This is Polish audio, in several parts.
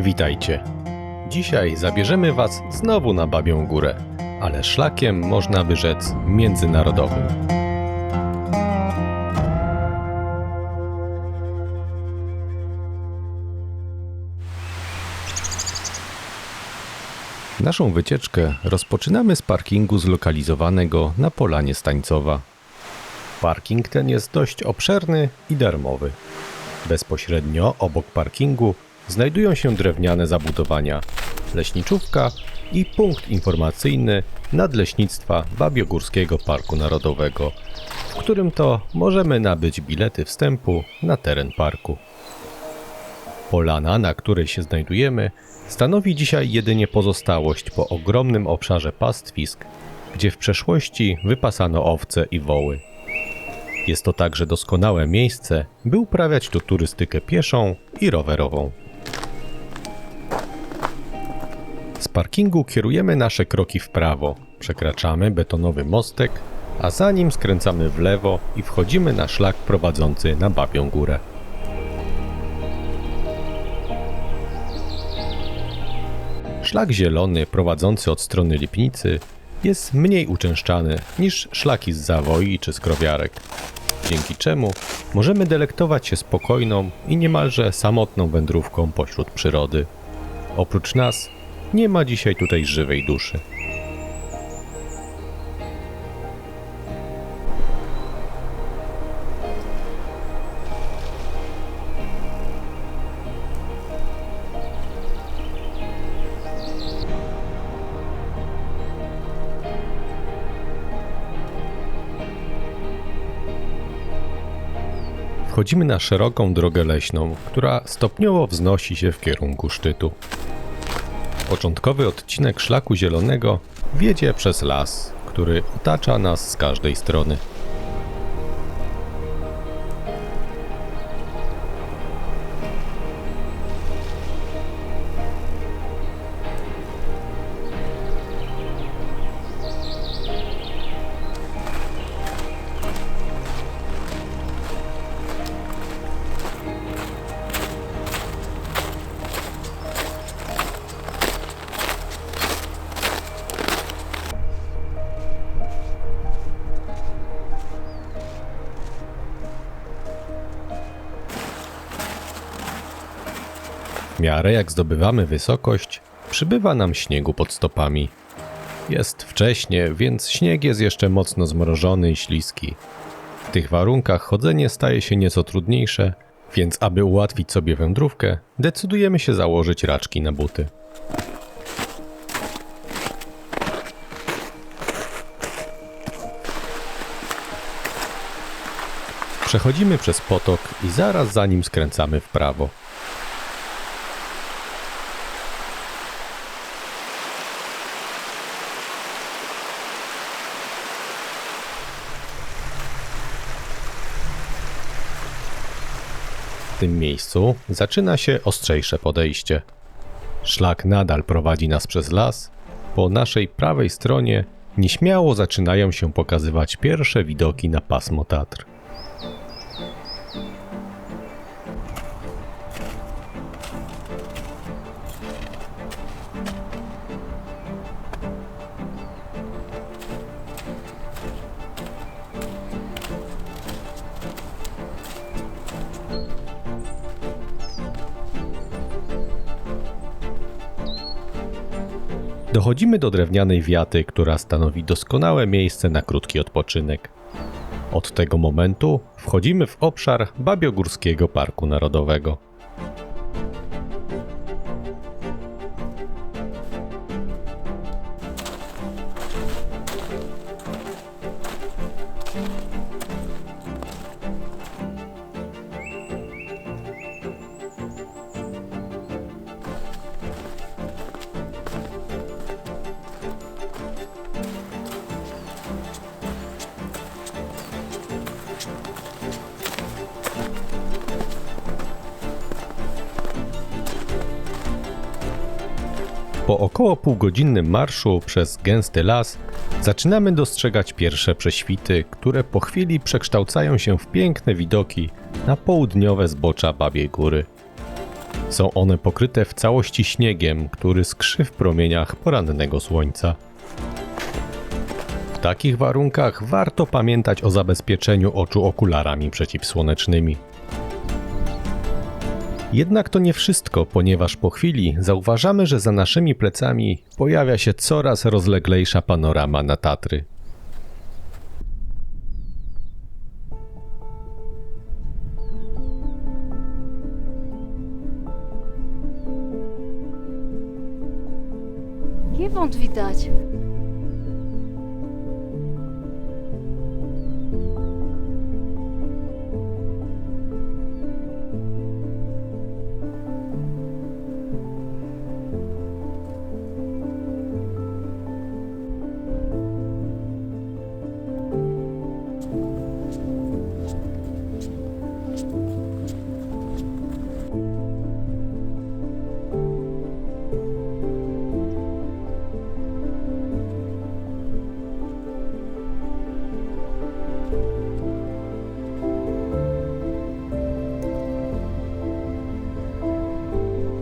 Witajcie. Dzisiaj zabierzemy Was znowu na Babią Górę, ale szlakiem można by rzec międzynarodowym. Naszą wycieczkę rozpoczynamy z parkingu zlokalizowanego na Polanie Stańcowa. Parking ten jest dość obszerny i darmowy. Bezpośrednio obok parkingu znajdują się drewniane zabudowania, leśniczówka i punkt informacyjny Nadleśnictwa Babiogórskiego Parku Narodowego, w którym to możemy nabyć bilety wstępu na teren parku. Polana, na której się znajdujemy, stanowi dzisiaj jedynie pozostałość po ogromnym obszarze pastwisk, gdzie w przeszłości wypasano owce i woły. Jest to także doskonałe miejsce, by uprawiać tu turystykę pieszą i rowerową. Z parkingu kierujemy nasze kroki w prawo, przekraczamy betonowy mostek, a za nim skręcamy w lewo i wchodzimy na szlak prowadzący na Babią Górę. Szlak zielony prowadzący od strony Lipnicy jest mniej uczęszczany niż szlaki z Zawoi czy z Krowiarek, dzięki czemu możemy delektować się spokojną i niemalże samotną wędrówką pośród przyrody. Oprócz nas nie ma dzisiaj tutaj żywej duszy. Wchodzimy na szeroką drogę leśną, która stopniowo wznosi się w kierunku szczytu. Początkowy odcinek szlaku zielonego wiedzie przez las, który otacza nas z każdej strony. W miarę jak zdobywamy wysokość, przybywa nam śniegu pod stopami. Jest wcześnie, więc śnieg jest jeszcze mocno zmrożony i śliski. W tych warunkach chodzenie staje się nieco trudniejsze, więc aby ułatwić sobie wędrówkę, decydujemy się założyć raczki na buty. Przechodzimy przez potok i zaraz za nim skręcamy w prawo. Tym miejscu zaczyna się ostrzejsze podejście. Szlak nadal prowadzi nas przez las. Po naszej prawej stronie nieśmiało zaczynają się pokazywać pierwsze widoki na pasmo Tatr. Dochodzimy do drewnianej wiaty, która stanowi doskonałe miejsce na krótki odpoczynek. Od tego momentu wchodzimy w obszar Babiogórskiego Parku Narodowego. Po około półgodzinnym marszu przez gęsty las zaczynamy dostrzegać pierwsze prześwity, które po chwili przekształcają się w piękne widoki na południowe zbocza Babiej Góry. Są one pokryte w całości śniegiem, który skrzy w promieniach porannego słońca. W takich warunkach warto pamiętać o zabezpieczeniu oczu okularami przeciwsłonecznymi. Jednak to nie wszystko, ponieważ po chwili zauważamy, że za naszymi plecami pojawia się coraz rozleglejsza panorama na Tatry. Giewont widać.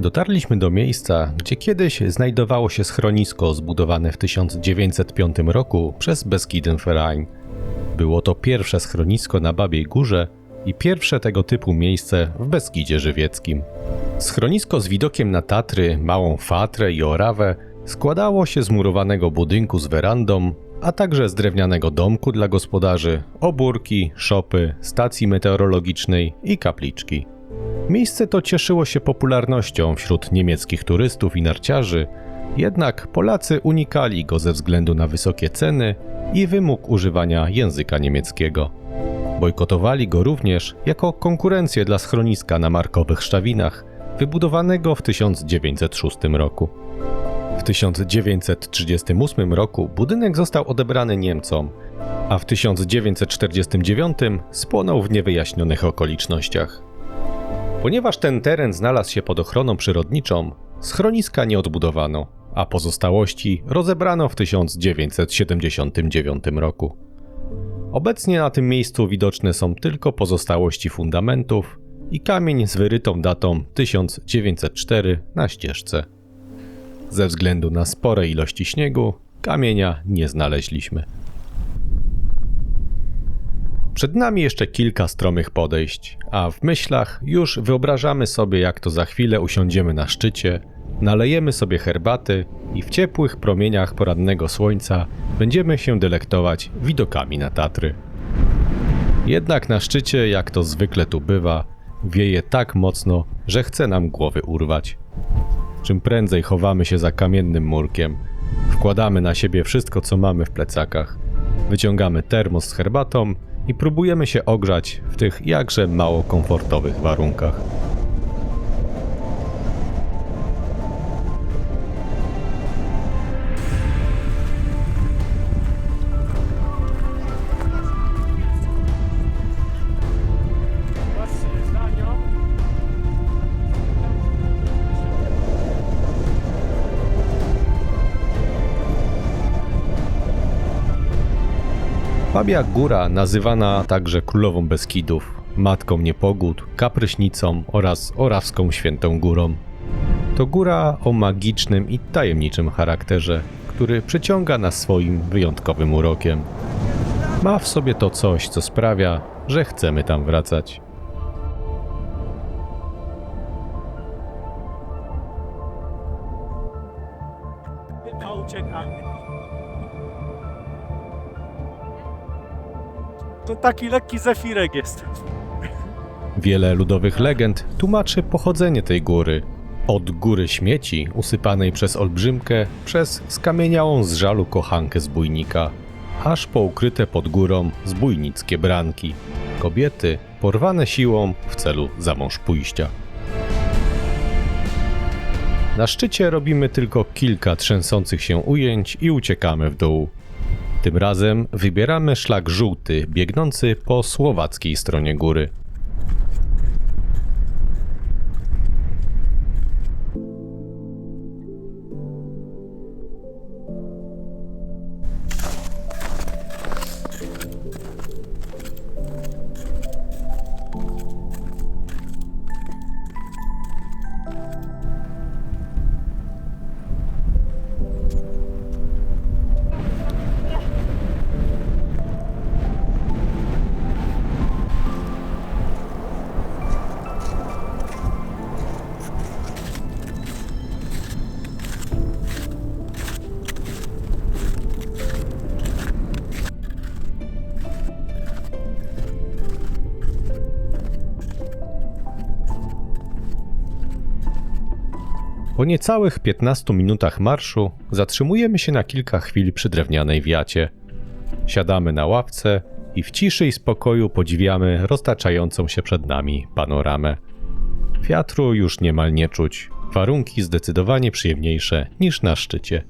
Dotarliśmy do miejsca, gdzie kiedyś znajdowało się schronisko zbudowane w 1905 roku przez Beskidenverein. Było to pierwsze schronisko na Babiej Górze i pierwsze tego typu miejsce w Beskidzie Żywieckim. Schronisko z widokiem na Tatry, Małą Fatrę i Orawę składało się z murowanego budynku z werandą, a także z drewnianego domku dla gospodarzy, obórki, szopy, stacji meteorologicznej i kapliczki. Miejsce to cieszyło się popularnością wśród niemieckich turystów i narciarzy, jednak Polacy unikali go ze względu na wysokie ceny i wymóg używania języka niemieckiego. Bojkotowali go również jako konkurencję dla schroniska na Markowych Szczawinach, wybudowanego w 1906 roku. W 1938 roku budynek został odebrany Niemcom, a w 1949 spłonął w niewyjaśnionych okolicznościach. Ponieważ ten teren znalazł się pod ochroną przyrodniczą, schroniska nie odbudowano, a pozostałości rozebrano w 1979 roku. Obecnie na tym miejscu widoczne są tylko pozostałości fundamentów i kamień z wyrytą datą 1904 na ścieżce. Ze względu na spore ilości śniegu, kamienia nie znaleźliśmy. Przed nami jeszcze kilka stromych podejść, a w myślach już wyobrażamy sobie, jak to za chwilę usiądziemy na szczycie, nalejemy sobie herbaty i w ciepłych promieniach porannego słońca będziemy się delektować widokami na Tatry. Jednak na szczycie, jak to zwykle tu bywa, wieje tak mocno, że chce nam głowy urwać. Czym prędzej chowamy się za kamiennym murkiem, wkładamy na siebie wszystko, co mamy w plecakach, wyciągamy termos z herbatą i próbujemy się ogrzać w tych jakże mało komfortowych warunkach. Babia Góra, nazywana także Królową Beskidów, Matką Niepogód, Kapryśnicą oraz Orawską Świętą Górą. To góra o magicznym i tajemniczym charakterze, który przyciąga nas swoim wyjątkowym urokiem. Ma w sobie to coś, co sprawia, że chcemy tam wracać. To taki lekki zefirek jest. Wiele ludowych legend tłumaczy pochodzenie tej góry. Od góry śmieci usypanej przez olbrzymkę, przez skamieniałą z żalu kochankę zbójnika, aż po ukryte pod górą zbójnickie branki. Kobiety porwane siłą w celu za mąż pójścia. Na szczycie robimy tylko kilka trzęsących się ujęć i uciekamy w dół. Tym razem wybieramy szlak żółty, biegnący po słowackiej stronie góry. Po niecałych 15 minutach marszu zatrzymujemy się na kilka chwil przy drewnianej wiacie. Siadamy na ławce i w ciszy i spokoju podziwiamy roztaczającą się przed nami panoramę. Wiatru już niemal nie czuć, warunki zdecydowanie przyjemniejsze niż na szczycie.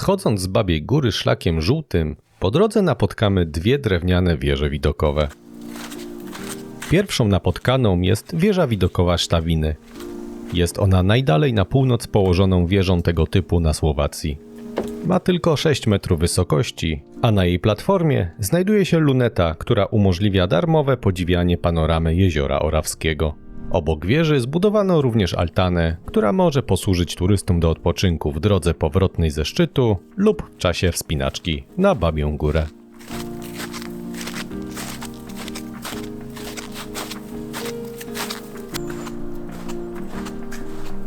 Schodząc z Babiej Góry szlakiem żółtym, po drodze napotkamy dwie drewniane wieże widokowe. Pierwszą napotkaną jest wieża widokowa Sztawiny. Jest ona najdalej na północ położoną wieżą tego typu na Słowacji. Ma tylko 6 metrów wysokości, a na jej platformie znajduje się luneta, która umożliwia darmowe podziwianie panoramy jeziora Orawskiego. Obok wieży zbudowano również altanę, która może posłużyć turystom do odpoczynku w drodze powrotnej ze szczytu lub w czasie wspinaczki na Babią Górę.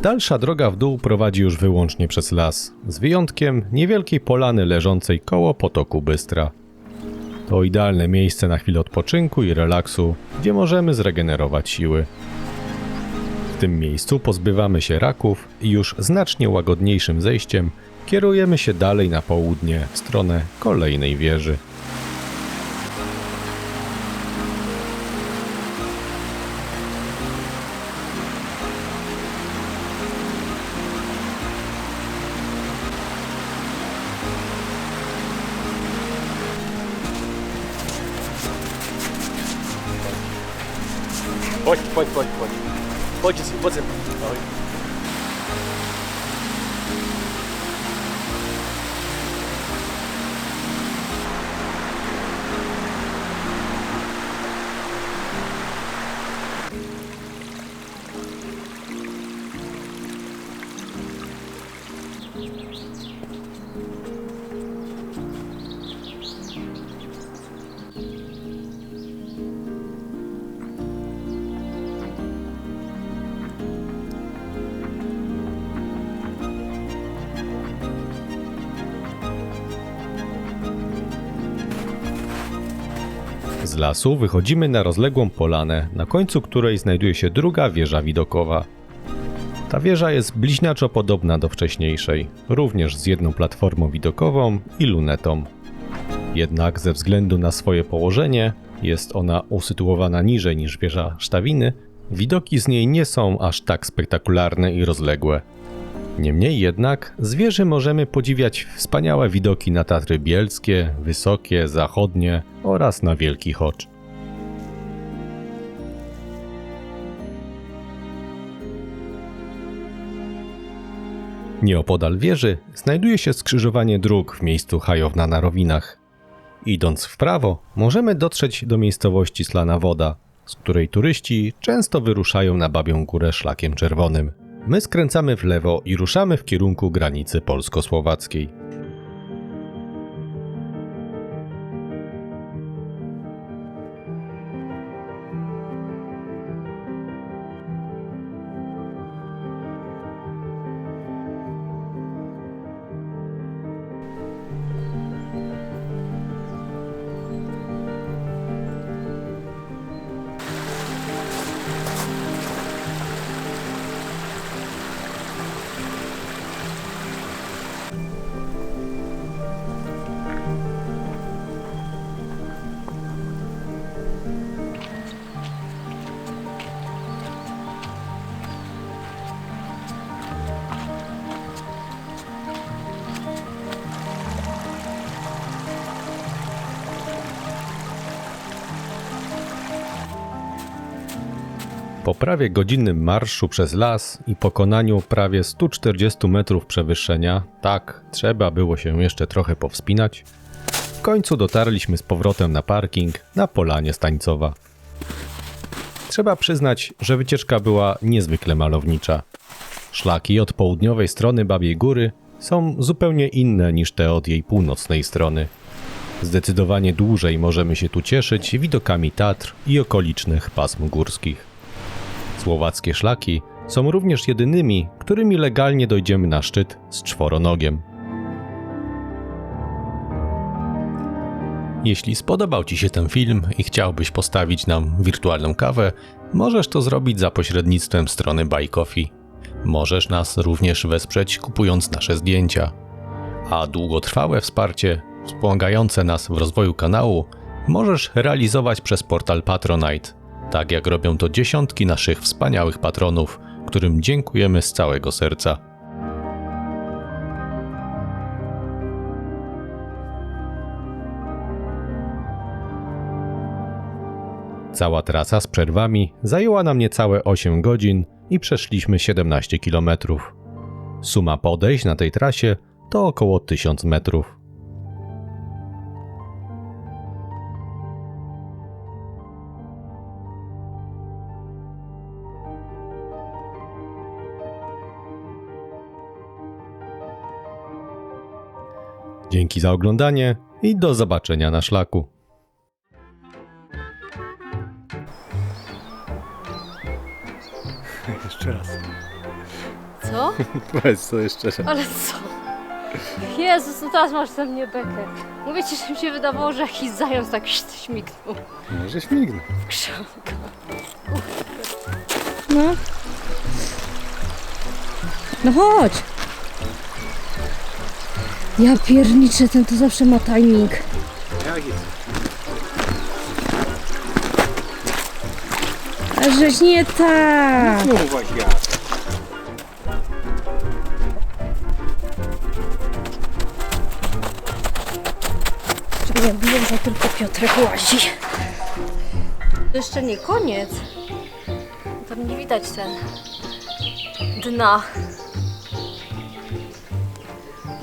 Dalsza droga w dół prowadzi już wyłącznie przez las, z wyjątkiem niewielkiej polany leżącej koło potoku Bystra. To idealne miejsce na chwilę odpoczynku i relaksu, gdzie możemy zregenerować siły. Tym miejscu pozbywamy się raków i już znacznie łagodniejszym zejściem kierujemy się dalej na południe w stronę kolejnej wieży. Z lasu wychodzimy na rozległą polanę, na końcu której znajduje się druga wieża widokowa. Ta wieża jest bliźniaczo podobna do wcześniejszej, również z jedną platformą widokową i lunetą. Jednak ze względu na swoje położenie, jest ona usytuowana niżej niż wieża Sztawiny, widoki z niej nie są aż tak spektakularne i rozległe. Niemniej jednak z wieży możemy podziwiać wspaniałe widoki na Tatry Bielskie, Wysokie, Zachodnie oraz na Wielki Chocz. Nieopodal wieży znajduje się skrzyżowanie dróg w miejscu Hajowna na Rowinach. Idąc w prawo możemy dotrzeć do miejscowości Slana Woda, z której turyści często wyruszają na Babią Górę szlakiem czerwonym. My skręcamy w lewo i ruszamy w kierunku granicy polsko-słowackiej. Po prawie godzinnym marszu przez las i pokonaniu prawie 140 metrów przewyższenia, tak, trzeba było się jeszcze trochę powspinać, w końcu dotarliśmy z powrotem na parking na Polanie Stańcowa. Trzeba przyznać, że wycieczka była niezwykle malownicza. Szlaki od południowej strony Babiej Góry są zupełnie inne niż te od jej północnej strony. Zdecydowanie dłużej możemy się tu cieszyć widokami Tatr i okolicznych pasm górskich. Słowackie szlaki są również jedynymi, którymi legalnie dojdziemy na szczyt z czworonogiem. Jeśli spodobał Ci się ten film i chciałbyś postawić nam wirtualną kawę, możesz to zrobić za pośrednictwem strony Buy. Możesz nas również wesprzeć kupując nasze zdjęcia. A długotrwałe wsparcie, wspomagające nas w rozwoju kanału, możesz realizować przez portal Patronite, tak jak robią to dziesiątki naszych wspaniałych patronów, którym dziękujemy z całego serca. Cała trasa z przerwami zajęła nam niecałe 8 godzin i przeszliśmy 17 km. Suma podejść na tej trasie to około 1000 metrów. Dzięki za oglądanie i do zobaczenia na szlaku. Jeszcze raz. Co? Powiedz to jeszcze raz. Ale co? Jezus, no teraz masz ze mnie bekę. Mówię ci, że mi się wydawało, że jakiś zając tak śmignął Może śmignę. w krzanka. No. No chodź. Ja pierniczę, ten to zawsze ma timing. A żeś nie tak. No. Czekaj, ja wiem, że tylko Piotrek łazi. To jeszcze nie koniec. Tam nie widać ten dna.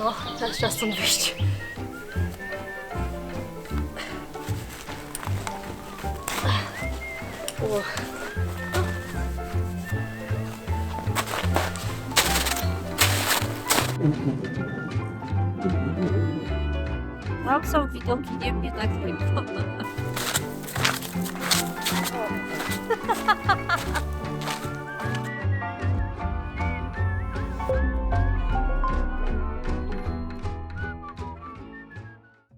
No, teraz trzeba stąd wyjść. Uch. Tam są widoki, nie mnie tak nie podoba.